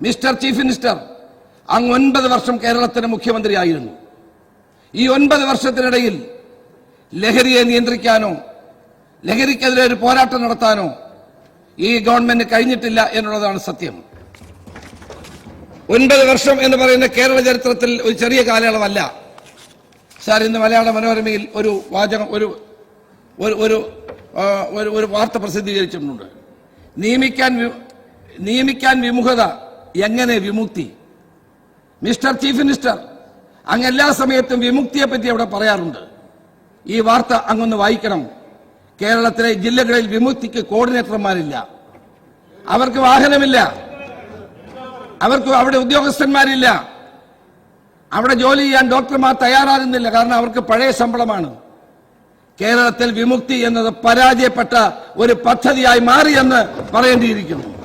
Mister chief minister അങ്ങ് ഒൻപത് വർഷം കേരളത്തിന് മുഖ്യമന്ത്രിയായിരുന്നു. ഈ ഒൻപത് വർഷത്തിനിടയിൽ ലഹരിയെ നിയന്ത്രിക്കാനോ ലഹരിക്കെതിരെ ഒരു പോരാട്ടം നടത്താനോ ഈ ഗവൺമെന്റ് കഴിഞ്ഞിട്ടില്ല എന്നുള്ളതാണ് സത്യം. ഒൻപത് വർഷം എന്ന് പറയുന്ന കേരള ചരിത്രത്തിൽ ഒരു ചെറിയ കാലയളവല്ല. സാർ ഇന്ന് മലയാള മനോരമയിൽ ഒരു വാചകം ഒരു ഒരു ഒരു വാർത്ത പ്രസിദ്ധീകരിച്ചിട്ടുണ്ട്. നിയമിക്കാൻ നിയമിക്കാൻ വിമുഖത എങ്ങനെ വിമുക്തി? മിസ്റ്റർ ചീഫ് മിനിസ്റ്റർ അങ്ങ് എല്ലാ സമയത്തും വിമുക്തിയെ പറ്റി അവിടെ പറയാറുണ്ട്. ഈ വാർത്ത അങ്ങൊന്ന് വായിക്കണം. കേരളത്തിലെ ജില്ലകളിൽ വിമുക്തിക്ക് കോർഡിനേറ്റർമാരില്ല. അവർക്ക് വാഹനമില്ല. അവർക്ക് അവിടെ ഉദ്യോഗസ്ഥന്മാരില്ല. അവിടെ ജോലി ചെയ്യാൻ ഡോക്ടർമാർ തയ്യാറാകുന്നില്ല. കാരണം അവർക്ക് പഴയ ശമ്പളമാണ്. കേരളത്തിൽ വിമുക്തി എന്നത് പരാജയപ്പെട്ട ഒരു പദ്ധതിയായി മാറിയെന്ന് പറയേണ്ടിയിരിക്കുന്നു.